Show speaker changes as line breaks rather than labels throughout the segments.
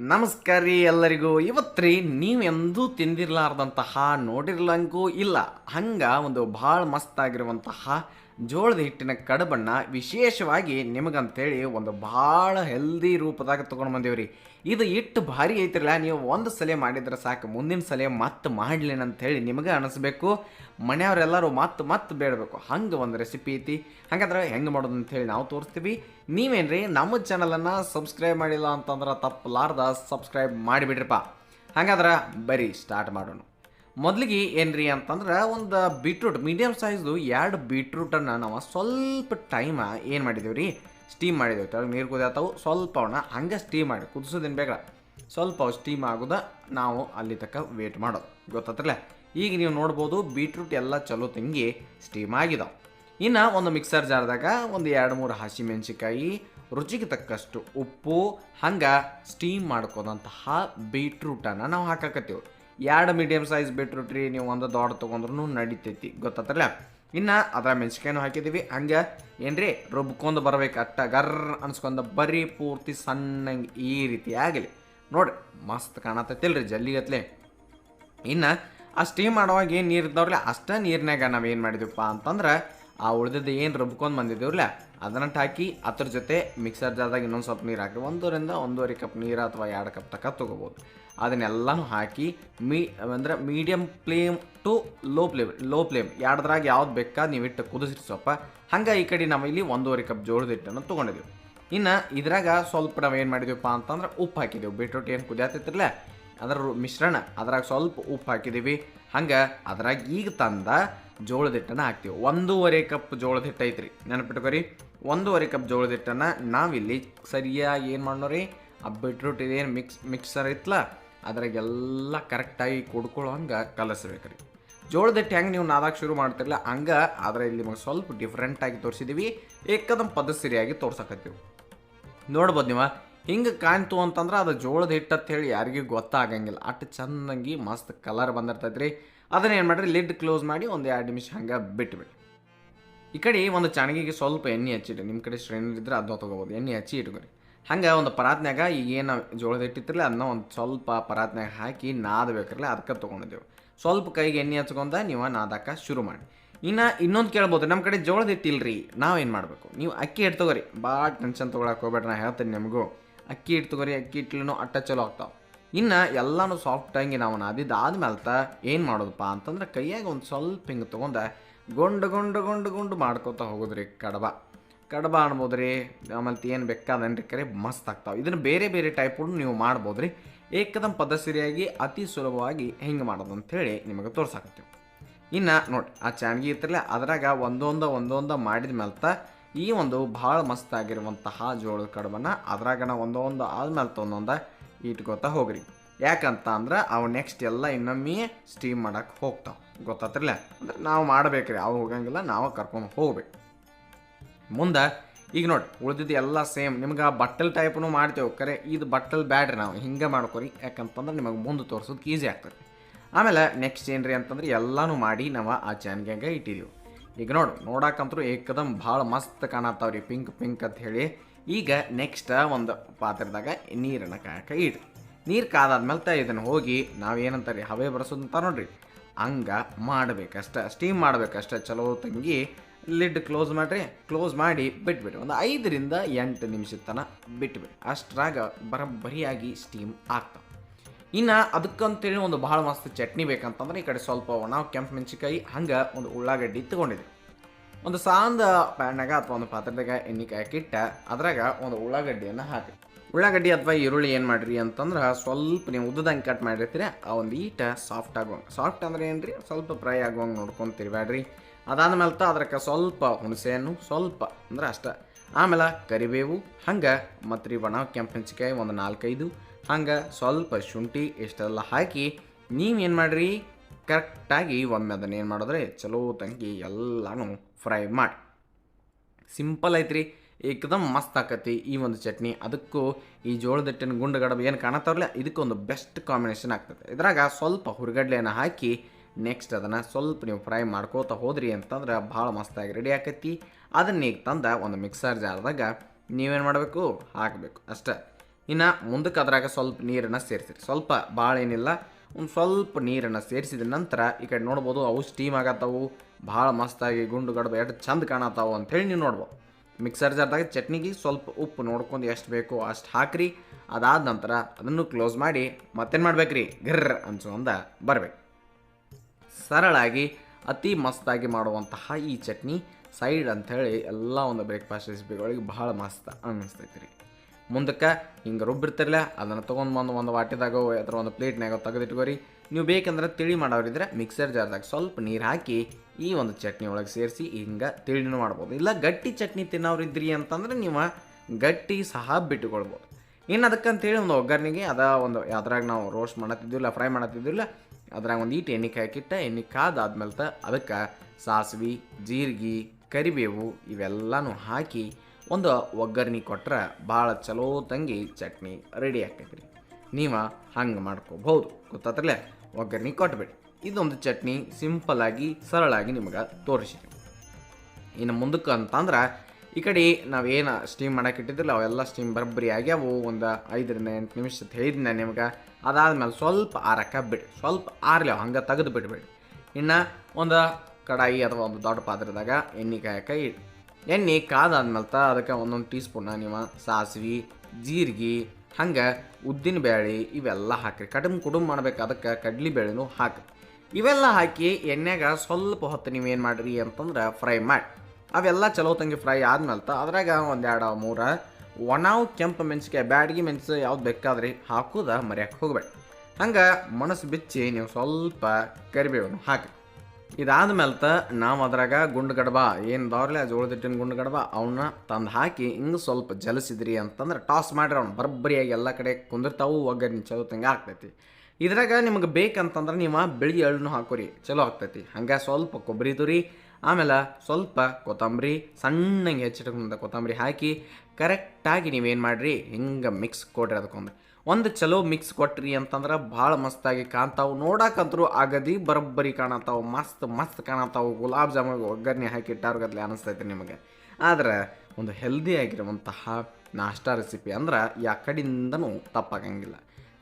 ನಮಸ್ಕಾರ ರೀ ಎಲ್ಲರಿಗೂ. ಇವತ್ತು ರೀ ನೀವು ಎಂದೂ ತಿಂದಿರ್ಲಾರ್ದಂತಹ ನೋಡಿರ್ಲಂಗೂ ಇಲ್ಲ. ಹಂಗೆ ಒಂದು ಭಾಳ ಮಸ್ತ್ ಆಗಿರುವಂತಹ ಜೋಳದ ಹಿಟ್ಟಿನ ಕಡುಬನ್ನ ವಿಶೇಷವಾಗಿ ನಿಮಗಂತೇಳಿ ಒಂದು ಭಾಳ ಹೆಲ್ದಿ ರೂಪದಾಗ ತೊಗೊಂಡು ಬಂದೇವ್ರಿ. ಇದು ಇಟ್ಟು ಭಾರಿ ಐತಿರಲ್ಲ, ನೀವು ಒಂದು ಸಲ ಮಾಡಿದ್ರೆ ಸಾಕು, ಮುಂದಿನ ಸಲ ಮತ್ತೆ ಅಂತೇಳಿ ನಿಮಗೆ ಅನಿಸ್ಬೇಕು. ಮನೆಯವರೆಲ್ಲರೂ ಮತ್ತೆ ಮತ್ತೆ ಬೇಡಬೇಕು. ಹಂಗೆ ಒಂದು ರೆಸಿಪಿ ಐತಿ. ಹಾಗಾದ್ರೆ ಹೆಂಗೆ ಮಾಡೋದು ಅಂತೇಳಿ ನಾವು ತೋರಿಸ್ತೀವಿ. ನೀವೇನ್ರಿ, ನಮ್ಮ ಚಾನಲನ್ನು ಸಬ್ಸ್ಕ್ರೈಬ್ ಮಾಡಿಲ್ಲ ಅಂತಂದ್ರೆ ತಪ್ಪಲಾರ್ದ ಸಬ್ಸ್ಕ್ರೈಬ್ ಮಾಡಿಬಿಡ್ರಿಪ್ಪ ಹಾಗಾದ್ರೆ ಬರೀ ಸ್ಟಾರ್ಟ್ ಮಾಡೋಣ. ಮೊದಲಿಗೆ ಏನ್ರಿ ಅಂತಂದ್ರೆ ಒಂದು ಬೀಟ್ರೂಟ್ ಮೀಡಿಯಮ್ ಸೈಜ್ದು ಎರಡು ಬೀಟ್ರೂಟನ್ನು ನಾವು ಸ್ವಲ್ಪ ಟೈಮ ಏನು ಮಾಡಿದ್ದೀವಿ ರೀ ಸ್ಟೀಮ್ ಮಾಡಿದ್ದೇವೆ ತೆಳಗೆ ನೀರು ಕುದಿಯತ್ತವು ಸ್ವಲ್ಪ ಅವನ್ನ ಹಂಗೆ ಸ್ಟೀಮ್ ಮಾಡಿ, ಕುದಿಸೋದೇನು ಬೇಗ. ಸ್ವಲ್ಪ ಸ್ಟೀಮ್ ಆಗೋದ, ನಾವು ಅಲ್ಲಿ ತಕ್ಕ ವೇಟ್ ಮಾಡೋದು. ಗೊತ್ತತ್ರಲ್ಲ? ಈಗ ನೀವು ನೋಡ್ಬೋದು ಬೀಟ್ರೂಟ್ ಎಲ್ಲ ಚಲೋ ತಿಂಗಿ ಸ್ಟೀಮ್ ಆಗಿದಾವೆ. ಇನ್ನು ಒಂದು ಮಿಕ್ಸರ್ ಜಾರ್ದಾಗ ಒಂದು ಎರಡು ಮೂರು ಹಸಿಮೆಣ್ಸಿಕಾಯಿ ರುಚಿಗೆ ತಕ್ಕಷ್ಟು ಉಪ್ಪು, ಹಂಗೆ ಸ್ಟೀಮ್ ಮಾಡ್ಕೋದಂತಹ ಬೀಟ್ರೂಟನ್ನು ನಾವು ಹಾಕಾಕತ್ತೀವಿ. ಎರಡು ಮೀಡಿಯಮ್ ಸೈಜ್ ಬೀಟ್ರೂಟ್ ನೀವು ಒಂದು ದೊಡ್ಡ ತೊಗೊಂಡ್ರು ನಡಿತೈತಿ. ಗೊತ್ತಾತ್ರಲ್ಲ ಇನ್ನು ಅದರ ಮೆಣಸಿಕಾಯಿನೂ ಹಾಕಿದ್ದೀವಿ ಹಂಗೆ ಏನ್ರಿ? ರುಬ್ಕೊಂಡು ಬರ್ಬೇಕು ಅಟ್ಟ ಗರ್ ಅನ್ಸ್ಕೊಂಡು ಬರೀ ಪೂರ್ತಿ ಸಣ್ಣಂಗೆ ಈ ರೀತಿ ಆಗಲಿ. ನೋಡ್ರಿ, ಮಸ್ತ್ ಕಾಣತೈತಿಲ್ರಿ ಜಲ್ಲಿಗತ್ಲೆ ಇನ್ನು ಆ ಸ್ಟೀಮ್ ಮಾಡುವಾಗ ಏನು ನೀರು ಇದ್ದಾವ್ರಲ್ಲ ಅಷ್ಟೇ ನೀರಿನಾಗ ನಾವು ಏನು ಮಾಡಿದ್ವಿಪ್ಪ ಅಂತಂದ್ರೆ ಆ ಉಳಿದಿದ್ದು ಏನು ರುಬ್ಕೊಂಡು ಬಂದಿದ್ದೀವ್ರಲ್ಲ ಅದನ್ನ ಹಾಕಿ ಅದ್ರ ಜೊತೆ ಮಿಕ್ಸರ್ ಜಾರ್ದಾಗ ಇನ್ನೊಂದು ಸ್ವಲ್ಪ ನೀರು ಹಾಕಿ ಒಂದೂರಿಂದ ಒಂದೂವರೆ ಕಪ್ ನೀರು ಅಥವಾ ಎರಡು ಕಪ್ ತಕ್ಕ ತೊಗೋಬೋದು. ಅದನ್ನೆಲ್ಲನೂ ಹಾಕಿ ಮೀ, ಅಂದ್ರೆ medium flame to low flame low flame ಎರಡ್ರಾಗ ಯಾವ್ದು ಬೇಕಾ ನೀವು ಇಟ್ಟು ಕುದಿಸಿರಿ ಸ್ವಲ್ಪ ಹಂಗೆ ಈ ಕಡೆ ನಾವು ಇಲ್ಲಿ ಒಂದೂವರೆ ಕಪ್ ಜೋಳದ ಹಿಟ್ಟನ್ನು ತೊಗೊಂಡಿದ್ದೀವಿ ಇನ್ನು ಇದ್ರಾಗ ಸ್ವಲ್ಪ ನಾವು ಏನು ಮಾಡಿದೀವಪ್ಪ ಅಂತಂದ್ರೆ ಉಪ್ಪು ಹಾಕಿದೆವು. ಬೀಟ್ರೂಟ್ ಏನು ಕುದಿಯತ್ತಿರಲ್ಲ ಅದರ ಮಿಶ್ರಣ. ಅದ್ರಾಗ ಸ್ವಲ್ಪ ಉಪ್ಪು ಹಾಕಿದ್ದೀವಿ ಹಂಗೆ ಅದ್ರಾಗ ಈಗ ತಂದ ಜೋಳದ ಹಿಟ್ಟನ್ನು ಹಾಕ್ತೀವಿ. ಒಂದೂವರೆ ಕಪ್ ಜೋಳದ ಹಿಟ್ಟು ಐತ್ರಿ. ನೆನಪಿಟ್ಕೋರಿ ಒಂದೂವರೆ ಕಪ್ ಜೋಳದ ಹಿಟ್ಟನ್ನು ನಾವಿಲ್ಲಿ ಸರಿಯಾಗಿ ಏನು ಮಾಡೋರಿ ಆ ಬಿಟ್ರೂಟ್ ಇದೇನು ಮಿಕ್ಸ್ ಮಿಕ್ಸರ್ ಇತ್ತಲ್ಲ ಅದ್ರಾಗೆಲ್ಲ ಕರೆಕ್ಟಾಗಿ ಕೊಡ್ಕೊಳ್ಳೋ ಹಂಗೆ ರೀ ಜೋಳದ ಹಿಟ್ಟು ಹೆಂಗೆ ನೀವು ನಾದಾಗ ಶುರು ಮಾಡ್ತಿರಲ್ಲ ಹಂಗೆ ಆದರೆ ಇಲ್ಲಿ ನಿಮಗೆ ಸ್ವಲ್ಪ ಡಿಫ್ರೆಂಟಾಗಿ ತೋರಿಸಿದ್ದೀವಿ ಪದ ಪದಸಿರಿಯಾಗಿ ತೋರ್ಸಕತ್ತೀವಿ. ನೋಡ್ಬೋದು ನೀವು, ಹಿಂಗೆ ಕಾಣ್ತು ಅಂತಂದ್ರೆ ಅದು ಜೋಳದ ಹಿಟ್ಟು ಅಂತ ಹೇಳಿ ಯಾರಿಗೂ ಗೊತ್ತಾಗಂಗಿಲ್ಲ. ಅಷ್ಟು ಚೆನ್ನಾಗಿ ಮಸ್ತ್ ಕಲರ್ ಬಂದಿರ್ತೈತೆ ರೀ ಅದನ್ನ ಏನು ಮಾಡಿರಿ ಲಿಡ್ ಕ್ಲೋಸ್ ಮಾಡಿ ಒಂದು ಎರಡು ನಿಮಿಷ ಹಂಗೆ ಬಿಟ್ಬಿಡಿ ಈ ಕಡೆ ಒಂದು ಚಾಣಿಗೆಗೆ ಸ್ವಲ್ಪ ಎಣ್ಣೆ ಹಚ್ಚಿಡಿ ನಿಮ್ಮ ಕಡೆ ಶ್ರೇಣಿ ಇದ್ರೆ ಅದನ್ನ ತೊಗೋಬೋದು. ಎಣ್ಣೆ ಹಚ್ಚಿ ಇಟ್ಕೊರಿ. ಹಂಗೆ ಒಂದು ಪರಾತ್ನ್ಯಾಗ ಈಗ ಏನು ಜೋಳದ ಹಿಟ್ಟಿತ್ತಿರಲ್ಲ ಅದನ್ನ ಒಂದು ಸ್ವಲ್ಪ ಪರಾತ್ನ್ಯಾಗ ಹಾಕಿ ನಾದಬೇಕಿರಲಿ ಅದಕ್ಕೆ ತೊಗೊಂಡಿದ್ದೆವು. ಸ್ವಲ್ಪ ಕೈಗೆ ಎಣ್ಣೆ ಹಚ್ಕೊಂಡ ನೀವು ನಾದಕ್ಕೆ ಶುರು ಮಾಡಿ. ಇನ್ನು ಇನ್ನೊಂದು ಕೇಳ್ಬೋದು ನಮ್ಮ ಕಡೆ ಜೋಳದ ಹಿಟ್ಟಿಲ್ರಿ, ನಾವೇನು ಮಾಡಬೇಕು? ನೀವು ಅಕ್ಕಿ ಹಿಟ್ಟು ತಗೋರಿ ಭಾಳ ಟೆನ್ಷನ್ ತೊಗೊಳಕ್ಕೆ ಹೋಗ್ಬೇಡ್ರಿ, ನಾ ಹೇಳ್ತೀನಿ ನಿಮಗೂ. ಅಕ್ಕಿ ಹಿಟ್ಟು ತಗೋರಿ ಅಕ್ಕಿ ಹಿಟ್ಲೂ ಅಟ್ಟ ಚಲೋ ಆಗ್ತಾವೆ. ಇನ್ನು ಎಲ್ಲನೂ ಸಾಫ್ಟಾಗಿ ನಾವು ನಾದಿದ್ದು ಆದ್ಮೇಲೆ ಏನು ಮಾಡೋದಪ್ಪ ಅಂತಂದ್ರೆ ಕೈಯಾಗ ಒಂದು ಸ್ವಲ್ಪ ಹಿಂಗೆ ತೊಗೊಂಡ ಗುಂಡು ಗುಂಡು ಗುಂಡು ಗುಂಡು ಮಾಡ್ಕೋತಾ ಹೋಗೋದ್ರಿ ಕಡಬ. ಕಡಬ ಅನ್ಬೋದು ರೀ ಆಮೇಲೆ ಏನು ಬೇಕಾದನ್ರಿ ಕರೆ, ಮಸ್ತ್ ಆಗ್ತಾವೆ. ಇದನ್ನು ಬೇರೆ ಬೇರೆ ಟೈಪ್ ನೀವು ಮಾಡ್ಬೋದು ರೀ ಏಕದಂ ಪದಸಿರಿಯಾಗಿ, ಅತಿ ಸುಲಭವಾಗಿ ಹೆಂಗೆ ಮಾಡೋದು ಅಂಥೇಳಿ ನಿಮಗೆ ತೋರ್ಸಾಕತ್ತೀವಿ. ಇನ್ನು ನೋಡಿ ಆ ಚಾಣ್ಗಿ ಇರ್ತಿರಲ್ಲ ಅದ್ರಾಗ ಒಂದೊಂದು ಒಂದೊಂದು ಮಾಡಿದ ಮೇಲ್ತ ಈ ಒಂದು ಭಾಳ ಮಸ್ತ್ ಆಗಿರುವಂತಹ ಜೋಳದ ಕಡಬನ್ನು ಅದ್ರಾಗ ನಾವು ಒಂದೊಂದು ಆದ್ಮೇಲೆ ಒಂದೊಂದು ಇಟ್ಕೋತಾ ಹೋಗ್ರಿ. ಯಾಕಂತ ಅಂದ್ರೆ ಅವು ನೆಕ್ಸ್ಟ್ ಎಲ್ಲ ಇನ್ನೊಮ್ಮೆ ಸ್ಟೀಮ್ ಮಾಡಕ್ಕೆ ಹೋಗ್ತಾವೆ. ಗೊತ್ತಾತ್ರಲ್ಲ? ಅಂದ್ರೆ ನಾವು ಮಾಡ್ಬೇಕ್ರಿ, ಅವು ಹೋಗಂಗಿಲ್ಲ, ನಾವು ಕರ್ಕೊಂಡು ಹೋಗ್ಬೇಕು. ಮುಂದೆ, ಈಗ ನೋಡಿ, ಉಳಿದಿದ್ದು ಎಲ್ಲ ಸೇಮ್ ನಿಮ್ಗೆ ಆ ಬಟ್ಟಲ್ ಟೈಪ್ನು ಮಾಡ್ತೇವೆ. ಕರೆ, ಇದು ಬಟ್ಟಲ್ ಬ್ಯಾಡ್ರಿ ನಾವು. ಹಿಂಗೆ ಮಾಡ್ಕೊರಿ. ಯಾಕಂತಂದ್ರೆ ನಿಮಗೆ ಮುಂದೆ ತೋರ್ಸೋದಕ್ಕೆ ಈಸಿ ಆಗ್ತದೆ. ಆಮೇಲೆ ನೆಕ್ಸ್ಟ್ ಏನ್ರಿ ಅಂತಂದ್ರೆ ಎಲ್ಲನೂ ಮಾಡಿ ನಾವು ಆ ಚಾನ್ಗ್ಯಾಗ ಇಟ್ಟಿದ್ದೀವಿ ಈಗ ನೋಡಿ ನೋಡಕ್ಕಂತೂ ಏಕದಮ್ ಭಾಳ ಮಸ್ತ್ ಕಾಣತ್ತಾವ್ರಿ. ಪಿಂಕ್ ಪಿಂಕ್ ಅಂತ ಹೇಳಿ. ಈಗ ನೆಕ್ಸ್ಟ್ ಒಂದು ಪಾತ್ರದಾಗ ನೀರನ್ನು ಕಾಯಕ ಇಡ್ರಿ. ನೀರು ಕಾದಾದ್ಮೇಲೆ ಇದನ್ನು ಹೋಗಿ ನಾವೇನಂತಾರೆ ಹವೆ ಬರೆಸೋದಂತ ನೋಡ್ರಿ. ಹಂಗ ಮಾಡ್ಬೇಕಷ್ಟ ಸ್ಟೀಮ್ ಮಾಡ್ಬೇಕಷ್ಟ. ಚಲೋ ತಂಗಿ ಲಿಡ್ ಕ್ಲೋಸ್ ಮಾಡಿರಿ, ಕ್ಲೋಸ್ ಮಾಡಿ ಬಿಟ್ಬಿಡಿ ಒಂದು ಐದರಿಂದ ಎಂಟು ನಿಮಿಷದ ತನಕ ಬಿಟ್ಬಿಡಿ ಅಷ್ಟ್ರಾಗ ಬರಬ್ಬರಿಯಾಗಿ ಸ್ಟೀಮ್ ಆಗ್ತಾವೆ. ಇನ್ನು ಅದಕ್ಕಂತೇಳಿ ಒಂದು ಭಾಳ ಮಸ್ತ್ ಚಟ್ನಿ ಬೇಕಂತಂದ್ರೆ ಈ ಕಡೆ ಸ್ವಲ್ಪ ಒಣ ಕೆಂಪು ಮೆಣಸಿಕಾಯಿ ಹಂಗೆ ಒಂದು ಉಳ್ಳಾಗಡ್ಡಿ ತೊಗೊಂಡಿದ್ದೆ ಒಂದು ಸಾಂದ ಪ್ಯಾನ್ನಾಗ ಅಥವಾ ಒಂದು ಪಾತ್ರೆದಾಗ ಎಣ್ಣೆ ಕಿಟ್ಟ ಅದ್ರಾಗ ಒಂದು ಉಳ್ಳಾಗಡ್ಡಿಯನ್ನು ಹಾಕಿ ಉಳ್ಳಾಗಡ್ಡಿ ಅಥವಾ ಈರುಳ್ಳಿ ಏನು ಮಾಡಿರಿ ಅಂತಂದ್ರೆ ಸ್ವಲ್ಪ ನೀವು ಉದ್ದದಂಗೆ ಕಟ್ ಮಾಡಿರ್ತೀರಿ, ಆ ಒಂದು ಈಟ ಸಾಫ್ಟ್ ಆಗುವಂಗೆ. ಸಾಫ್ಟ್ ಅಂದ್ರೆ ಏನು ರೀ ಸ್ವಲ್ಪ ಫ್ರೈ ಆಗುವಂಗೆ ಬ್ಯಾಡ್ರಿ ಅದಾದ್ಮೇಲೆ ತ ಅದಕ್ಕೆ ಸ್ವಲ್ಪ ಹುಣಸೆಹಣ್ಣು, ಸ್ವಲ್ಪ ಅಂದ್ರೆ ಅಷ್ಟೇ. ಆಮೇಲೆ ಕರಿಬೇವು, ಹಂಗೆ ಮತ್ತು ರೀ ಒಣ ಕೆಂಪು ಒಂದು ನಾಲ್ಕೈದು, ಹಂಗೆ ಸ್ವಲ್ಪ ಶುಂಠಿ ಇಷ್ಟೆಲ್ಲ ಹಾಕಿ ನೀವೇನು ಮಾಡಿರಿ? ಕರೆಕ್ಟಾಗಿ ಒಮ್ಮೆ ಅದನ್ನು ಏನು ಮಾಡಿದ್ರೆ ಚಲೋ ತಂಗಿ ಎಲ್ಲನೂ ಫ್ರೈ ಮಾಡಿ. ಸಿಂಪಲ್ ಐತ್ರಿ, ಏಕದಮ್ ಮಸ್ತ್ ಆಕತಿ ಈ ಒಂದು ಚಟ್ನಿ. ಅದಕ್ಕೂ ಈ ಜೋಳದ ಹಿಟ್ಟಿನ ಗುಂಡು ಏನು ಕಾಣತ್ತವ್ರಲ್ಲ ಇದಕ್ಕೊಂದು ಬೆಸ್ಟ್ ಕಾಂಬಿನೇಷನ್ ಆಗ್ತದೆ. ಇದ್ರಾಗ ಸ್ವಲ್ಪ ಹುರಿಗಡ್ಲೆಯನ್ನು ಹಾಕಿ ನೆಕ್ಸ್ಟ್ ಅದನ್ನು ಸ್ವಲ್ಪ ನೀವು ಫ್ರೈ ಮಾಡ್ಕೋತಾ ಹೋದ್ರಿ ಅಂತಂದ್ರೆ ಭಾಳ ಮಸ್ತಾಗಿ ರೆಡಿ ಆಕೈತಿ. ಅದನ್ನ ಈಗ ತಂದ ಒಂದು ಮಿಕ್ಸರ್ ಜಾರ್ದಾಗ ನೀವೇನು ಮಾಡಬೇಕು? ಹಾಕಬೇಕು ಅಷ್ಟೇ. ಇನ್ನು ಮುಂದಕ್ಕೆ ಅದ್ರಾಗ ಸ್ವಲ್ಪ ನೀರನ್ನು ಸೇರಿಸಿರಿ. ಸ್ವಲ್ಪ ಭಾಳ ಏನಿಲ್ಲ, ಒಂದು ಸ್ವಲ್ಪ ನೀರನ್ನು ಸೇರಿಸಿದ ನಂತರ ಈ ಕಡೆ ನೋಡ್ಬೋದು ಅವು ಸ್ಟೀಮ್ ಆಗತ್ತವು, ಭಾಳ ಮಸ್ತಾಗಿ ಗುಂಡು ಗಡ್ಬ ಎಷ್ಟು ಚಂದ ಕಾಣತ್ತಾವು ಅಂಥೇಳಿ ನೀವು ನೋಡ್ಬೋದು. ಮಿಕ್ಸರ್ ಜಾರ್ದಾಗ ಚಟ್ನಿಗೆ ಸ್ವಲ್ಪ ಉಪ್ಪು ನೋಡ್ಕೊಂಡು ಎಷ್ಟು ಬೇಕೋ ಅಷ್ಟು ಹಾಕ್ರಿ. ಅದಾದ ನಂತರ ಅದನ್ನು ಕ್ಲೋಸ್ ಮಾಡಿ ಮತ್ತೇನು ಮಾಡ್ಬೇಕ್ರಿ? ಗರ್ರ ಅನ್ಸೋಂದ ಬರ್ಬೇಕು. ಸರಳಾಗಿ, ಅತಿ ಮಸ್ತಾಗಿ ಮಾಡುವಂತಹ ಈ ಚಟ್ನಿ. ಸೈಡ್ ಅಂಥೇಳಿ ಎಲ್ಲ ಒಂದು ಬ್ರೇಕ್ಫಾಸ್ಟ್ ರೆಸಿಪಿಗಳಿಗೆ ಬಹಳ ಮಸ್ತ್ ಅನ್ನಿಸ್ತೈತಿ ರೀ. ಮುಂದಕ್ಕೆ ಹಿಂಗೆ ರುಬ್ಬಿರ್ತಿರಲ್ಲ ಅದನ್ನು ತೊಗೊಂಡು ಬಂದು ಒಂದು ವಾಟಿದಾಗೋ ಅಥವಾ ಒಂದು ಪ್ಲೇಟ್ನಾಗೋ ತೆಗೆದಿಟ್ಕೋರಿ. ನೀವು ಬೇಕಂದ್ರೆ ತಿಳಿ ಮಾಡೋರಿದ್ರೆ ಮಿಕ್ಸರ್ ಜಾರ್ದಾಗ ಸ್ವಲ್ಪ ನೀರು ಹಾಕಿ ಈ ಒಂದು ಚಟ್ನಿ ಒಳಗೆ ಸೇರಿಸಿ ಹಿಂಗೆ ತಿಳಿನೂ ಮಾಡ್ಬೋದು. ಇಲ್ಲ ಗಟ್ಟಿ ಚಟ್ನಿ ತಿನ್ನೋರಿದ್ರಿ ಅಂತಂದ್ರೆ ನೀವು ಗಟ್ಟಿ ಸಹ ಬಿಟ್ಟುಕೊಳ್ಬೋದು. ಇನ್ನು ಅದಕ್ಕಂತೇಳಿ ಒಂದು ಒಗ್ಗರಣೆಗೆ ಅದ ಒಂದು ಅದ್ರಾಗ ನಾವು ರೋಸ್ಟ್ ಮಾಡತ್ತಿದ್ದಿಲ್ಲ ಫ್ರೈ ಮಾಡತ್ತಿದ್ದಿಲ್ಲ ಅದ್ರಾಗ ಒಂದು ಈಟು ಎಣ್ಣೆ ಹಾಕಿಟ್ಟ ಎಣ್ಣೆ ಕಾದಾದ್ಮೇಲೆ ತ ಅದಕ್ಕೆ ಸಾಸಿವೆ, ಜೀರಿಗೆ, ಕರಿಬೇವು ಇವೆಲ್ಲನೂ ಹಾಕಿ ಒಂದು ಒಗ್ಗರಣೆ ಕೊಟ್ರೆ ಭಾಳ ಚಲೋ ತಂಗಿ ಚಟ್ನಿ ರೆಡಿ ಆಗ್ತೈತೆ ರೀ ನೀವು ಹಂಗೆ ಮಾಡ್ಕೋಬಹುದು. ಗೊತ್ತಾತ್ರಲ್ಲ ಒಗ್ಗರಣೆ ಕೊಟ್ಬಿಡಿ. ಇದೊಂದು ಚಟ್ನಿ ಸಿಂಪಲ್ಲಾಗಿ ಸರಳಾಗಿ ನಿಮಗೆ ತೋರಿಸಿ ಇನ್ನು ಮುಂದಕ್ಕೆ ಅಂತಂದ್ರೆ ಈ ಕಡೆ ನಾವೇನು ಸ್ಟೀಮ್ ಮಾಡಕ್ಕೆ ಇಟ್ಟಿದ್ದಿಲ್ಲ, ಅವೆಲ್ಲ ಸ್ಟೀಮ್ ಬರಬ್ಬರಿ ಆಗ್ಯಾವು ಒಂದು ಐದರಿಂದ ಎಂಟು ನಿಮಿಷ ಹೇಳಿದ್ನ ನಿಮ್ಗೆ. ಅದಾದಮೇಲೆ ಸ್ವಲ್ಪ ಆರಕ್ಕೆ ಬಿಡಿ ಸ್ವಲ್ಪ ಆರ್ಲಿ ಹಂಗೆ ತೆಗೆದು ಬಿಡಬೇಡಿ ಇನ್ನು ಒಂದು ಕಡಾಯಿ ಅಥವಾ ಒಂದು ದೊಡ್ಡ ಪಾತ್ರದಾಗ ಎಣ್ಣೆ ಕಾಯಕ್ಕೆ ಇಡಿ ಎಣ್ಣೆ ಕಾದಾದ್ಮೇಲೆ ತ ಅದಕ್ಕೆ ಒಂದೊಂದು ಟೀ ಸ್ಪೂನ ನೀವು ಸಾಸಿವೆ, ಜೀರಿಗೆ, ಹಂಗೆ ಉದ್ದಿನ ಬೇಳೆ ಇವೆಲ್ಲ ಹಾಕಿರಿ. ಕಡಿಮೆ ಕುಡುಮ್ ಮಾಡ್ಬೇಕು ಅದಕ್ಕೆ ಕಡ್ಲಿ ಬೇಳೆನೂ ಹಾಕಿ ಇವೆಲ್ಲ ಹಾಕಿ ಎಣ್ಣೆಗೆ ಸ್ವಲ್ಪ ಹೊತ್ತು ನೀವೇನು ಮಾಡಿರಿ ಅಂತಂದ್ರೆ ಫ್ರೈ ಮಾಡಿ ಅವೆಲ್ಲ ಚಲೋ ತಂಗಿ ಫ್ರೈ ಆದ್ಮೇಲೆ ಅದ್ರಾಗ ಒಂದೆರಡು ಮೂರ, ಒಣಾವು ಕೆಂಪು ಮೆಣಸಿಕಾಯಿ ಬ್ಯಾಡಗಿ ಮೆಣಸು ಯಾವ್ದು ಬೇಕಾದ್ರಿ ಹಾಕೋದ ಮರ್ಯಾಕೆ ಹೋಗ್ಬೇಡಿ. ಹಂಗೆ ಮನಸ್ಸು ಬಿಚ್ಚಿ ನೀವು ಸ್ವಲ್ಪ ಕರಿಬೇವನ್ನು ಹಾಕಿ. ಇದಾದ್ಮೇಲೆ ತ, ನಾವು ಅದ್ರಾಗ ಗುಂಡು ಗಡಬ ಏನು ದೌರ್ಲೆ ಜೋಳದ ಹಿಟ್ಟಿನ ಗುಂಡು ಗಡಬ ಅವನ್ನ ತಂದು ಹಾಕಿ ಹಿಂಗೆ ಸ್ವಲ್ಪ ಜಲಿಸಿದ್ರಿ ಅಂತಂದ್ರೆ ಟಾಸ್ ಮಾಡ್ರಿ ಅವ್ನು ಬರಬ್ಬರಿಯಾಗಿ ಎಲ್ಲ ಕಡೆ ಕುಂದಿರ್ತಾವು ಒಗ್ಗರಿನ ಚಲೋ ತಂಗ ಆಗ್ತೈತಿ. ಇದ್ರಾಗ ನಿಮ್ಗೆ ಬೇಕಂತಂದ್ರೆ ನೀವು ಬೆಳಿ ಎಳ್ಳನ್ನು ಹಾಕೋರಿ, ಚಲೋ ಆಗ್ತೈತಿ. ಹಂಗೆ ಸ್ವಲ್ಪ ಕೊಬ್ಬರಿ ತುರಿ ಆಮೇಲೆ ಸ್ವಲ್ಪ ಕೊತ್ತಂಬರಿ ಸಣ್ಣಗೆ ಹೆಚ್ಚಿಟ್ಕೊಂಡ ಕೊತ್ತಂಬರಿ ಹಾಕಿ ಕರೆಕ್ಟಾಗಿ ನೀವೇನು ಮಾಡಿರಿ, ಹಿಂಗೆ ಮಿಕ್ಸ್ ಕೊಡ್ರಿ ಅದಕ್ಕೊಂದು ಒಂದು ಚಲೋ ಮಿಕ್ಸ್ ಕೊಟ್ರಿ ಅಂತಂದ್ರೆ ಭಾಳ ಮಸ್ತಾಗಿ ಕಾಣ್ತಾವೆ. ನೋಡಕ್ಕಂತರೂ ಆಗದಿ ಬರೋಬ್ಬರಿ ಕಾಣತ್ತಾವೆ. ಮಸ್ತ್ ಮಸ್ತ್ ಕಾಣತ್ತಾವು. ಗುಲಾಬ್ ಜಾಮೂನ್ ಒಗ್ಗರಣೆ ಹಾಕಿ ಇಟ್ಟಾರ್ಗತ್ಲೆ ಅನಿಸ್ತೈತೆ ನಿಮಗೆ. ಆದ್ರೆ ಒಂದು ಹೆಲ್ದಿ ಆಗಿರುವಂತಹ ನಾಷ್ಟಾ ರೆಸಿಪಿ ಅಂದ್ರೆ ಯಾ ಕಡೆಯಿಂದನೂ ತಪ್ಪಾಗಂಗಿಲ್ಲ.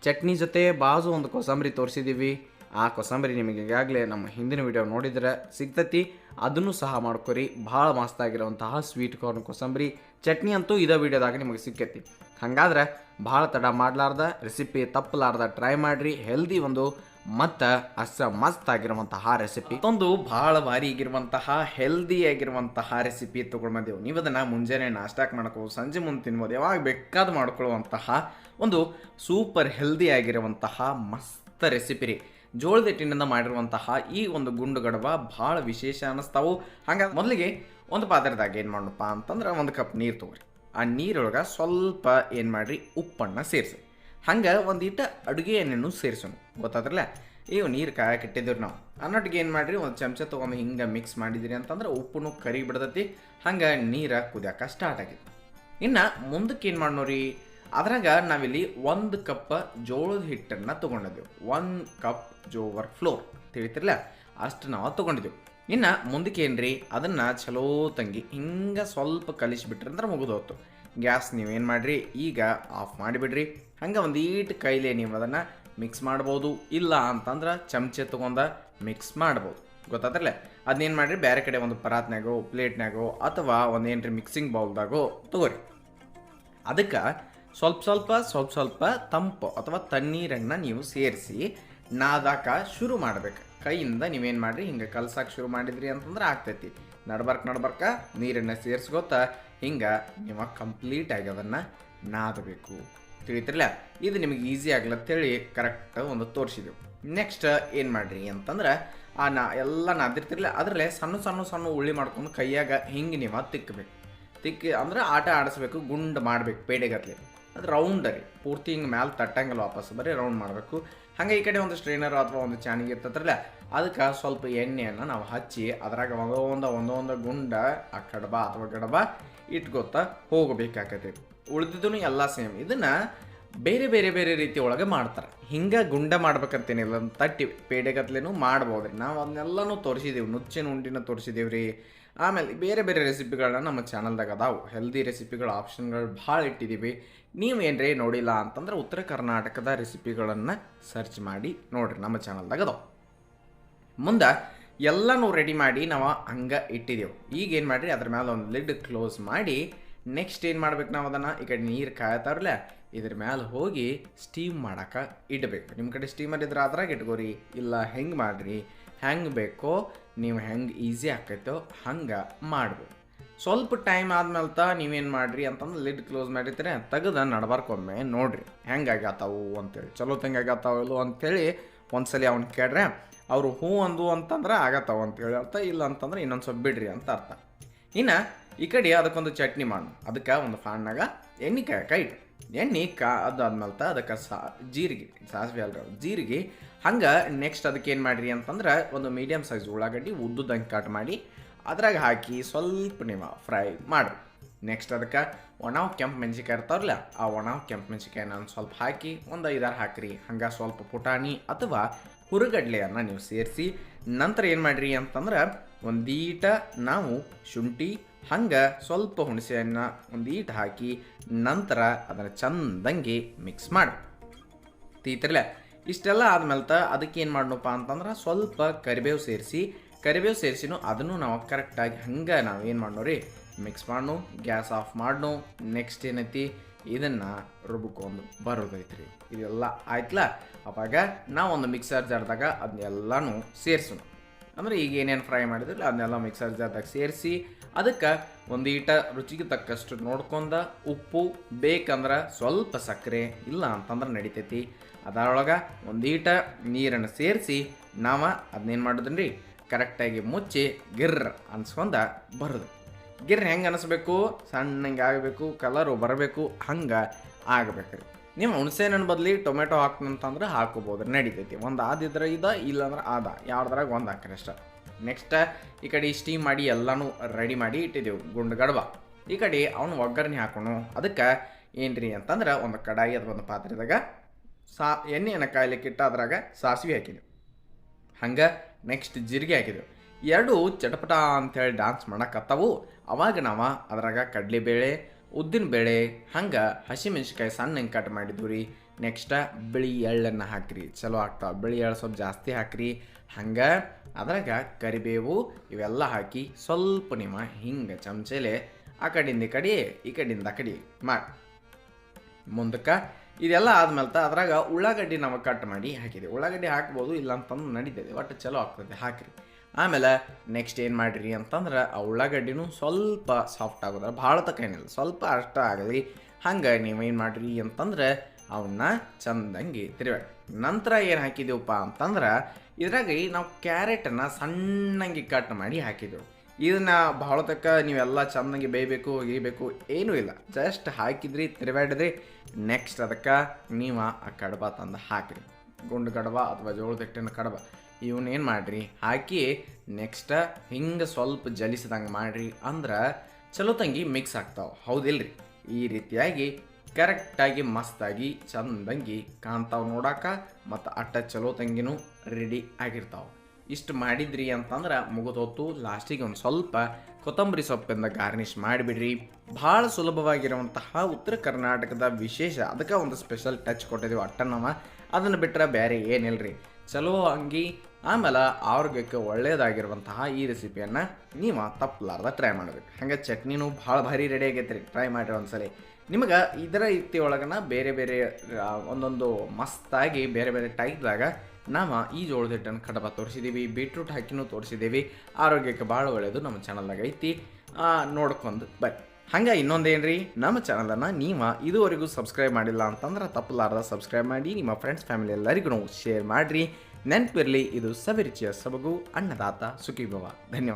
ಚಟ್ನಿ ಜೊತೆ ಬಾಜು ಒಂದು ಕೊಸಂಬರಿ ತೋರಿಸಿದ್ದೀವಿ ಆ ಕೊಸಂಬರಿ ನಿಮಗೆ ಈಗಾಗಲೇ ನಮ್ಮ ಹಿಂದಿನ ವಿಡಿಯೋ ನೋಡಿದ್ರೆ ಸಿಗ್ತತಿ. ಅದನ್ನು ಸಹ ಮಾಡ್ಕೊರಿ. ಭಾಳ ಮಸ್ತಾಗಿರುವಂತಹ ಸ್ವೀಟ್ ಕಾರ್ನ್ ಕೊಸಂಬರಿ. ಚಟ್ನಿ ಅಂತೂ ಇದೇ ವಿಡಿಯೋದಾಗ ನಿಮಗೆ ಸಿಕ್ಕೈತಿ. ಹಾಗಾದ್ರೆ ಭಾಳ ತಡ ಮಾಡಲಾರ್ದ ರೆಸಿಪಿ ತಪ್ಪಲಾರ್ದ ಟ್ರೈ ಮಾಡ್ರಿ. ಹೆಲ್ದಿ ಒಂದು ಮತ್ತು ಅಷ್ಟ ಮಸ್ತ್ ಆಗಿರುವಂತಹ ರೆಸಿಪಿ ಒಂದು ಭಾಳ ಭಾರಿ ಆಗಿರುವಂತಹ ಹೆಲ್ದಿ ಆಗಿರುವಂತಹ ರೆಸಿಪಿ ತೊಗೊಂಡು ಬಂದೆವು ನೀವು ಅದನ್ನು ಮುಂಜಾನೆ ನಾಷ್ಟಾಕ್ ಮಾಡ್ಕೋಬೋದು ಸಂಜೆ ಮುಂದೆ ತಿನ್ಬೋದು. ಯಾವಾಗ ಬೇಕಾದ ಮಾಡ್ಕೊಳ್ಳುವಂತಹ ಒಂದು ಸೂಪರ್ ಹೆಲ್ದಿ ಆಗಿರುವಂತಹ ಮಸ್ತ್ ರೆಸಿಪಿ ರೀ. ಜೋಳದ ಹಿಟ್ಟಿನಿಂದ ಮಾಡಿರುವಂತಹ ಈ ಒಂದು ಗುಂಡು ಗಡಬ ಭಾಳ ವಿಶೇಷ ಅನ್ನಿಸ್ತಾವು. ಹಂಗಾಗಿ ಮೊದಲಿಗೆ ಒಂದು ಪಾತ್ರದಾಗ ಏನು ಮಾಡಪ್ಪ ಅಂತಂದ್ರೆ ಒಂದು ಕಪ್ ನೀರು ತೊಗೊರಿ. ಆ ನೀರೊಳಗೆ ಸ್ವಲ್ಪ ಏನು ಮಾಡಿರಿ? ಉಪ್ಪನ್ನು ಸೇರಿಸಿ. ಹಂಗೆ ಒಂದಿಟ್ಟು ಅಡುಗೆ ಎಣ್ಣೆನೂ ಸೇರಿಸೋಣ. ಗೊತ್ತಾದ್ರಲ್ಲ? ಇವು ನೀರು ಕಾಯಕ್ಕೆ ಇಟ್ಟಿದ್ದೀವಿ ನಾವು. ಅನ್ನೊಟ್ಟಿಗೆ ಏನು ಮಾಡಿರಿ? ಒಂದು ಚಮಚ ತೊಗೊಂಡು ಹಿಂಗೆ ಮಿಕ್ಸ್ ಮಾಡಿದಿರಿ ಅಂತಂದ್ರೆ ಉಪ್ಪನ್ನು ಕರಿ ಬಿಡ್ತೈತಿ ಹಂಗೆ ನೀರು ಕುದಿಯೋಕೆ ಸ್ಟಾರ್ಟ್ ಆಗಿತ್ತು. ಇನ್ನು ಮುಂದಕ್ಕೆ ಏನು ಮಾಡೋರಿ ಅದ್ರಾಗ ನಾವಿಲ್ಲಿ ಒಂದು ಕಪ್ ಜೋಳದ ಹಿಟ್ಟನ್ನು ತೊಗೊಂಡಿದ್ದೆವು ಒಂದು ಕಪ್ ಜೋವರ್ ಫ್ಲೋರ್ ತಿಳಿತಿರ್ಲ ಅಷ್ಟು ನಾವು ತೊಗೊಂಡಿದ್ದೆವು ಇನ್ನು ಮುಂದಕ್ಕೆ ಏನ್ರಿ, ಅದನ್ನು ಚಲೋ ತಂಗಿ ಹಿಂಗೆ ಸ್ವಲ್ಪ ಕಲಿಸ್ಬಿಟ್ರಿ ಅಂದ್ರೆ ಮುಗಿದೋತು ಗ್ಯಾಸ್ ನೀವೇನು ಮಾಡಿರಿ, ಈಗ ಆಫ್ ಮಾಡಿಬಿಡ್ರಿ. ಹಂಗೆ ಒಂದು ಈಟ್ ಕೈಲೇ ನೀವು ಅದನ್ನು ಮಿಕ್ಸ್ ಮಾಡ್ಬೋದು. ಇಲ್ಲ ಅಂತಂದ್ರೆ ಚಮಚೆ ತೊಗೊಂಡ ಮಿಕ್ಸ್ ಮಾಡ್ಬೋದು. ಗೊತ್ತಾದ್ರಲ್ಲ ಅದನ್ನೇನು ಮಾಡಿರಿ ಬೇರೆ ಕಡೆ ಒಂದು ಪರಾತ್ನಾಗೋ ಪ್ಲೇಟ್ನಾಗೋ ಅಥವಾ ಒಂದು ಏನ್ರಿ ಮಿಕ್ಸಿಂಗ್ ಬೌಲ್ದಾಗೋ ತಗೋರಿ. ಅದಕ್ಕೆ ಸ್ವಲ್ಪ ಸ್ವಲ್ಪ ಸ್ವಲ್ಪ ಸ್ವಲ್ಪ ತಂಪು ಅಥವಾ ತಣ್ಣೀರನ್ನು ನೀವು ಸೇರಿಸಿ ನಾದಾಕ ಶುರು ಮಾಡ್ಬೇಕು. ಕೈಯಿಂದ ನೀವೇನು ಮಾಡಿರಿ? ಹಿಂಗೆ ಕಲ್ಸಕ್ಕೆ ಶುರು ಮಾಡಿದ್ರಿ ಅಂತಂದ್ರೆ ಆಗ್ತೈತಿ. ನಡ್ಬರ್ಕ ನಡ್ಬರ್ಕ ನೀರನ್ನು ಸೇರಿಸ್ಕೋತ ಹಿಂಗೆ ನೀವು ಕಂಪ್ಲೀಟಾಗಿ ಅದನ್ನು ನಾದಬೇಕು. ತಿಳಿತಿರಲ್ಲ ಇದು ನಿಮಗೆ ಈಸಿ ಆಗ್ಲತ್ತೇಳಿ ಕರೆಕ್ಟ್ ಒಂದು ತೋರಿಸಿದೆವು. ನೆಕ್ಸ್ಟ್ ಏನು ಮಾಡಿರಿ ಅಂತಂದ್ರೆ ಆ ನಾ ಎಲ್ಲ ನಾದಿರ್ತಿರ್ಲಿಲ್ಲ ಅದರಲ್ಲೇ ಸಣ್ಣ ಸಣ್ಣ ಸಣ್ಣ ಉಳ್ಳಿ ಮಾಡ್ಕೊಂಡು ಕೈಯಾಗ ಹಿಂಗೆ ನೀವು ತಿಕ್ಕಬೇಕು ತಿಕ್ಕಿ ಅಂದ್ರೆ ಆಟ ಆಡಿಸ್ಬೇಕು, ಗುಂಡು ಮಾಡಬೇಕು ಪೇಡೆಗತ್ಲೆ. ಅದು ರೌಂಡ್ ರೀ ಪೂರ್ತಿ ಹಿಂಗೆ ಮ್ಯಾಲೆ ತಟ್ಟಂಗಿಲ್ಲ ವಾಪಸ್ ಬರೀ ರೌಂಡ್ ಮಾಡಬೇಕು. ಹಾಗೆ ಈ ಕಡೆ ಒಂದು ಸ್ಟ್ರೈನರ್ ಅಥವಾ ಒಂದು ಚಾನಿಗೆ ಇರ್ತದ್ರಲ್ಲ ಅದಕ್ಕೆ ಸ್ವಲ್ಪ ಎಣ್ಣೆಯನ್ನು ನಾವು ಹಚ್ಚಿ ಅದ್ರಾಗ ಒಂದೊಂದು ಒಂದೊಂದು ಗುಂಡ ಆ ಕಡಬ ಅಥವಾ ಗಡಬ ಇಟ್ಕೊತ ಹೋಗಬೇಕಾಗತ್ತೆ ಉಳಿದಿದ್ದು ಎಲ್ಲ ಸೇಮ್ ಇದನ್ನು ಬೇರೆ ಬೇರೆ ಬೇರೆ ರೀತಿ ಒಳಗೆ ಮಾಡ್ತಾರೆ. ಹಿಂಗೆ ಗುಂಡ ಮಾಡ್ಬೇಕಂತೇನಿಲ್ಲ ತಟ್ಟಿ ಪೇಡೆಗತ್ಲೇನು ಮಾಡ್ಬೋದು ನಾವು ಅದನ್ನೆಲ್ಲನೂ ತೋರಿಸಿದ್ದೀವಿ ನುಚ್ಚಿನ ಉಂಡಿನ ತೋರಿಸಿದ್ದೀವಿ ರೀ ಆಮೇಲೆ ಬೇರೆ ಬೇರೆ ರೆಸಿಪಿಗಳನ್ನ ನಮ್ಮ ಚಾನಲ್ದಾಗ ಅದಾವು. ಹೆಲ್ದಿ ರೆಸಿಪಿಗಳ ಆಪ್ಷನ್ಗಳು ಭಾಳ ಇಟ್ಟಿದ್ದೀವಿ ನೀವು ಏನ್ರಿ ನೋಡಿಲ್ಲ ಅಂತಂದ್ರೆ ಉತ್ತರ ಕರ್ನಾಟಕದ ರೆಸಿಪಿಗಳನ್ನು ಸರ್ಚ್ ಮಾಡಿ ನೋಡ್ರಿ ನಮ್ಮ ಚಾನಲ್ದಾಗ ಅದಾವು. ಮುಂದೆ ಎಲ್ಲನೂ ರೆಡಿ ಮಾಡಿ ನಾವು ಹಂಗ ಇಟ್ಟಿದ್ದೇವೆ ಈಗ ಏನು ಮಾಡಿರಿ? ಅದ್ರ ಮೇಲೆ ಒಂದು ಲಿಡ್ ಕ್ಲೋಸ್ ಮಾಡಿ ನೆಕ್ಸ್ಟ್ ಏನು ಮಾಡ್ಬೇಕು ನಾವು ಅದನ್ನು? ಈ ಕಡೆ ನೀರು ಕಾಯ್ತಾರಲ್ಲ ಇದ್ರ ಮೇಲೆ ಹೋಗಿ ಸ್ಟೀಮ್ ಮಾಡಕ್ಕೆ ಇಡಬೇಕು. ನಿಮ್ಮ ಕಡೆ ಸ್ಟೀಮರ್ ಇದ್ರೆ ಅದ್ರಾಗ ಇಟ್ಕೋರಿ, ಇಲ್ಲ ಹೆಂಗೆ ಮಾಡಿರಿ? ಹೆಂಗೆ ಬೇಕೋ ನೀವು ಹೆಂಗೆ ಈಸಿ ಆಕೈತೋ ಹಂಗೆ ಮಾಡ್ಬೋದು. ಸ್ವಲ್ಪ ಟೈಮ್ ಆದ್ಮೇಲೆ ತ ನೀವೇನು ಮಾಡ್ರಿ ಅಂತಂದ್ರೆ ಲಿಡ್ ಕ್ಲೋಸ್ ಮಾಡಿದ್ರೆ ತೆಗೆದು ನಡ್ಬಾರ್ಕೊಮ್ಮೆ ನೋಡ್ರಿ ಹೆಂಗೆ ಆಗ್ಯಾತಾವು ಅಂತೇಳಿ. ಚಲೋ ತಂಗೆ ಆಗ್ಯಾತಾವ ಇಲ್ಲೋ ಅಂತೇಳಿ ಒಂದ್ಸಲಿ ಅವ್ನು ಕೇಳ್ರೆ, ಅವರು ಹೂ ಅಂದು ಅಂತಂದ್ರೆ ಆಗತ್ತಾವ ಅಂತೇಳಿ ಅರ್ಥ, ಇಲ್ಲ ಅಂತಂದ್ರೆ ಇನ್ನೊಂದು ಸ್ವಲ್ಪ ಬಿಡ್ರಿ ಅಂತ ಅರ್ಥ. ಇನ್ನು ಈ ಕಡೆ ಅದಕ್ಕೊಂದು ಚಟ್ನಿ ಮಾಡು. ಅದಕ್ಕೆ ಒಂದು ಫ್ಯಾನ್ನಾಗ ಎಣ್ಣೆ ಕಾಯಕ ಇಟ್ಟು ಎಣ್ಣೆ, ಕಾ ಅದಾದ್ಮೇಲೆ ಅದಕ್ಕೆ ಸಾ, ಜೀರಿಗೆ, ಸಾಸಿವೆ ಅಲ್ರಿ ಜೀರಿಗೆ, ಹಂಗೆ ನೆಕ್ಸ್ಟ್ ಅದಕ್ಕೆ ಏನು ಮಾಡಿರಿ ಅಂತಂದ್ರೆ ಒಂದು ಮೀಡಿಯಮ್ ಸೈಜ್ ಉಳ್ಳಾಗಡ್ಡಿ ಉದ್ದುದಂಗೆ ಕಟ್ ಮಾಡಿ ಅದ್ರಾಗ ಹಾಕಿ ಸ್ವಲ್ಪ ನೀವು ಫ್ರೈ ಮಾಡ್ರಿ ನೆಕ್ಸ್ಟ್ ಅದಕ್ಕೆ ಒಣಾವ್ ಕೆಂಪು ಮೆಣಸಿಕಾಯಿ ಇರ್ತಾವಲ್ಲ ಆ ಒಣಾವ್ ಕೆಂಪು ಮೆಣಸಿಕಾಯಿನ ಒಂದು ಸ್ವಲ್ಪ ಹಾಕಿ ಒಂದು ಐದಾರು ಹಾಕ್ರಿ. ಹಂಗೆ ಸ್ವಲ್ಪ ಪುಟಾಣಿ ಅಥವಾ ಹುರುಗಡ್ಲೆಯನ್ನು ನೀವು ಸೇರಿಸಿ, ನಂತರ ಏನು ಮಾಡಿರಿ ಅಂತಂದ್ರೆ ಒಂದೀಟ ನಾವು ಶುಂಠಿ ಹಂಗೆ ಸ್ವಲ್ಪ ಹುಣಸೆಹಣ್ಣು ಒಂದು ಈಟ್ ಹಾಕಿ ನಂತರ ಅದನ್ನು ಚಂದಂಗೆ ಮಿಕ್ಸ್ ಮಾಡಿ. ತೀತರಲ್ಲ ಇಷ್ಟೆಲ್ಲ ಆದ್ಮೇಲೆ ತ ಅದಕ್ಕೆ ಏನು ಮಾಡೋಣಪ್ಪ ಅಂತಂದ್ರೆ ಸ್ವಲ್ಪ ಕರಿಬೇವು ಸೇರಿಸಿ, ಕರಿಬೇವು ಸೇರಿಸಿನೂ ಅದನ್ನು ನಾವು ಕರೆಕ್ಟಾಗಿ ಹಂಗೆ ನಾವು ಏನು ಮಾಡೋರಿ ಮಿಕ್ಸ್ ಮಾಡೋಣ ಗ್ಯಾಸ್ ಆಫ್ ಮಾಡೋಣ ನೆಕ್ಸ್ಟ್ ಏನೈತಿ, ಇದನ್ನು ರುಬ್ಕೊಂಡು ರೀ ಇದೆಲ್ಲ ಆಯ್ತಲ್ಲ ಅವಾಗ ನಾವು ಒಂದು ಮಿಕ್ಸರ್ ಜಾರ್ದಾಗ ಅದನ್ನೆಲ್ಲನೂ ಸೇರಿಸೋಣ ಅಂದ್ರೆ ಈಗ ಏನೇನು ಫ್ರೈ ಮಾಡಿದ್ರಲ್ಲ, ಅದನ್ನೆಲ್ಲ ಮಿಕ್ಸರ್ ಜಾರ್ದಾಗ ಸೇರಿಸಿ ಅದಕ್ಕೆ ಒಂದು ಈಟ ರುಚಿಗೆ ತಕ್ಕಷ್ಟು ನೋಡ್ಕೊಂಡ ಉಪ್ಪು ಬೇಕಂದ್ರೆ ಸ್ವಲ್ಪ ಸಕ್ಕರೆ ಇಲ್ಲ ಅಂತಂದ್ರೆ ನಡಿತೈತಿ. ಅದರೊಳಗೆ ಒಂದು ಈಟ ನೀರನ್ನು ಸೇರಿಸಿ ನಾವು ಅದನ್ನೇನು ಮಾಡಿದ್ರಿ? ಕರೆಕ್ಟಾಗಿ ಮುಚ್ಚಿ ಗಿರ್ರ ಅನ್ಸ್ಕೊಂಡ ಬರೋದು. ಗಿರ್ ಹೆಂಗೆ ಅನಿಸ್ಬೇಕು? ಸಣ್ಣಂಗೆ ಆಗಬೇಕು ಕಲರು ಬರಬೇಕು, ಹಂಗೆ ಆಗ್ಬೇಕ್ರಿ. ನೀವು ಹುಣಸೆಹಣ್ಣು ಬದಲಿ ಟೊಮೆಟೊ ಹಾಕ್ತಂತಂದ್ರೆ ಹಾಕೋಬೋದು ನಡಿತೈತಿ. ಒಂದು ಆದಿದ್ರೆ ಇದ, ಇಲ್ಲಾಂದ್ರೆ ಆದ. ಯಾವ್ದ್ರಾಗ ಒಂದು ಹಾಕ್ರಿ ಅಷ್ಟೆ. ನೆಕ್ಸ್ಟ್ ಈ ಕಡೆ ಸ್ಟೀಮ್ ಮಾಡಿ ಎಲ್ಲನೂ ರೆಡಿ ಮಾಡಿ ಇಟ್ಟಿದ್ದೆವು. ಗುಂಡು ಗಡ್ಬ ಈ ಕಡೆ ಅವನು ಒಗ್ಗರಣೆ ಹಾಕೋಣ ಅದಕ್ಕೆ ಏನ್ರಿ ಅಂತಂದ್ರೆ ಒಂದು ಕಡಾಯಿ ಒಂದು ಪಾತ್ರೆದಾಗ ಸಾ ಎಣ್ಣೆಯನ್ನು ಕಾಯ್ಲಿಕ್ಕೆ ಇಟ್ಟು ಅದ್ರಾಗ ಸಾಸಿವೆ ಹಾಕಿದ್ವಿ. ಹಂಗೆ ನೆಕ್ಸ್ಟ್ ಜೀರಿಗೆ ಹಾಕಿದೆವು. ಎರಡು ಚಟಪಟ ಅಂತೇಳಿ ಡಾನ್ಸ್ ಮಾಡೋಕತ್ತವು. ಅವಾಗ ನಾವು ಅದ್ರಾಗ ಕಡಲೆಬೇಳೆ, ಉದ್ದಿನಬೇಳೆ, ಹಂಗೆ ಹಸಿಮೆಣ್ಸಿಕಾಯಿ ಸಣ್ಣ ಕಟ್ ಮಾಡಿದ್ವಿ ರೀ. ನೆಕ್ಸ್ಟ್ ಬಿಳಿ ಎಳ್ಳನ್ನು ಹಾಕ್ರಿ. ಚಲೋ ಆಗ್ತಾವೆ. ಬಿಳಿ ಎಳ್ಳು ಸ್ವಲ್ಪ ಜಾಸ್ತಿ ಹಾಕ್ರಿ. ಹಂಗೆ ಅದ್ರಾಗ ಕರಿಬೇವು ಇವೆಲ್ಲ ಹಾಕಿ ಸ್ವಲ್ಪ ನಿಮ್ಮ ಹಿಂಗೆ ಚಮಚೆಲೆ ಆ ಕಡೆಯಿಂದ ಈ ಕಡೆ, ಈ ಕಡೆಯಿಂದ ಆ ಕಡೆ ಮಾಡಿ. ಮುಂದಕ್ಕೆ ಇದೆಲ್ಲ ಆದ್ಮೇಲೆ ತ ಅದ್ರಾಗ ಉಳ್ಳಾಗಡ್ಡಿ ನಾವು ಕಟ್ ಮಾಡಿ ಹಾಕಿದೆ. ಉಳ್ಳಾಗಡ್ಡಿ ಹಾಕ್ಬೋದು ಇಲ್ಲ ಅಂತಂದು ನಡೀತದೆ, ಒಟ್ಟು ಚಲೋ ಆಗ್ತದೆ, ಹಾಕಿರಿ. ಆಮೇಲೆ ನೆಕ್ಸ್ಟ್ ಏನು ಮಾಡಿರಿ ಅಂತಂದ್ರೆ ಆ ಉಳ್ಳಾಗಡ್ಡಿನೂ ಸ್ವಲ್ಪ ಸಾಫ್ಟ್ ಆಗೋದ್ರ ಭಾಳ ತಕ ಏನಿಲ್ಲ, ಸ್ವಲ್ಪ ಅಷ್ಟ ಆಗಲಿ, ಹಂಗೆ ನೀವೇನು ಮಾಡಿರಿ ಅಂತಂದ್ರೆ ಅವನ್ನ ಚಂದಂಗೆ ತಿರುವಾಡಿ ನಂತರ ಏನು ಹಾಕಿದೆವಪ್ಪ ಅಂತಂದ್ರೆ ಇದ್ರಾಗ ನಾವು ಕ್ಯಾರೆಟನ್ನು ಸಣ್ಣಂಗೆ ಕಟ್ ಮಾಡಿ ಹಾಕಿದೆವು. ಇದನ್ನ ಭಾಳ ತಕ್ಕ ನೀವೆಲ್ಲ ಚೆನ್ನಾಗಿ ಬೇಯಬೇಕು ಗೀಬೇಕು ಏನೂ ಇಲ್ಲ. ಜಸ್ಟ್ ಹಾಕಿದ್ರಿ ತಿರುವಾಡಿದ್ರಿ ನೆಕ್ಸ್ಟ್ ಅದಕ್ಕೆ ನೀವು ಆ ಕಡಬ ತಂದು ಹಾಕಿರಿ. ಗುಂಡು ಕಡಬ ಅಥವಾ ಜೋಳದ ಹಿಟ್ಟಿನ ಕಡಬ. ಇವನ್ನೇನು ಮಾಡಿರಿ? ಹಾಕಿ ನೆಕ್ಸ್ಟ್ ಹಿಂಗೆ ಸ್ವಲ್ಪ ಜಲಿಸಿದಂಗೆ ಮಾಡಿರಿ ಅಂದ್ರೆ ಚಲೋ ತಂಗಿ ಮಿಕ್ಸ್ ಆಗ್ತಾವೆ. ಹೌದಿಲ್ರಿ? ಈ ರೀತಿಯಾಗಿ ಕರೆಕ್ಟಾಗಿ ಮಸ್ತಾಗಿ ಚಂದಂಗಿ ಕಾಣ್ತಾವೆ ನೋಡಾಕ ಮತ್ತು ಅಟ್ಟ ಚಲೋ ತಂಗಿನೂ ರೆಡಿ ಆಗಿರ್ತಾವೆ. ಇಷ್ಟು ಮಾಡಿದ್ರಿ ಅಂತಂದ್ರೆ ಮುಗಿದೊತ್ತು ಲಾಸ್ಟಿಗೆ ಒಂದು ಸ್ವಲ್ಪ ಕೊತ್ತಂಬರಿ ಸೊಪ್ಪಿಂದ ಗಾರ್ನಿಷ್ ಮಾಡಿಬಿಡ್ರಿ. ಭಾಳ ಸುಲಭವಾಗಿರುವಂತಹ ಉತ್ತರ ಕರ್ನಾಟಕದ ವಿಶೇಷ, ಅದಕ್ಕೆ ಒಂದು ಸ್ಪೆಷಲ್ ಟಚ್ ಕೊಟ್ಟಿದ್ದೀವಿ ಅಟ್ಟನವ ನಾವು ಅದನ್ನು ಬಿಟ್ಟರೆ ಬೇರೆ ಏನಿಲ್ರಿ. ಚಲೋ ಅಂಗಿ ಆಮೇಲೆ ಆರೋಗ್ಯಕ್ಕೆ ಒಳ್ಳೆಯದಾಗಿರುವಂತಹ ಈ ರೆಸಿಪಿಯನ್ನು ನೀವು ತಪ್ಪಲಾರ್ದ ಟ್ರೈ ಮಾಡಬೇಕು ಹಾಗೆ ಚಟ್ನಿನೂ ಭಾಳ ಭಾರಿ ರೆಡಿ ಆಗೈತೆ ರೀ ಟ್ರೈ ಮಾಡಿರಿ ಒಂದ್ಸಲಿ. ನಿಮಗೆ ಇದರ ರೀತಿ ಒಳಗನ ಬೇರೆ ಬೇರೆ ಒಂದೊಂದು ಮಸ್ತಾಗಿ ಬೇರೆ ಬೇರೆ ಟೈಪ್ದಾಗ ನಾವು ಈ ಜೋಳದ ಹಿಟ್ಟನ್ನು ಕಡಬ ತೋರಿಸಿದ್ದೀವಿ ಬೀಟ್ರೂಟ್ ಹಾಕಿನೂ ತೋರಿಸಿದ್ದೀವಿ ಆರೋಗ್ಯಕ್ಕೆ ಭಾಳ ಒಳ್ಳೆಯದು ನಮ್ಮ ಚಾನಲ್ದಾಗ ಐತಿ. ನೋಡ್ಕೊಂಡು ಬರ್ರಿ ಹಂಗೆ ಇನ್ನೊಂದೇನ್ರಿ? ನಮ್ಮ ಚಾನಲನ್ನು ನೀವು ಇದುವರೆಗೂ ಸಬ್ಸ್ಕ್ರೈಬ್ ಮಾಡಿಲ್ಲ ಅಂತಂದ್ರೆ ತಪ್ಪಲಾರ್ದ ಸಬ್ಸ್ಕ್ರೈಬ್ ಮಾಡಿ, ನಿಮ್ಮ ಫ್ರೆಂಡ್ಸ್ ಫ್ಯಾಮಿಲಿ ಎಲ್ಲರಿಗೂ ಶೇರ್ ಮಾಡಿರಿ. ನೆನಪಿರಲಿ ಇದು ಸವಿರುಚಿಯ ಸೊಬಗು ಅನ್ನದಾತ ಸುಖಿಭವ. ಧನ್ಯವಾದ.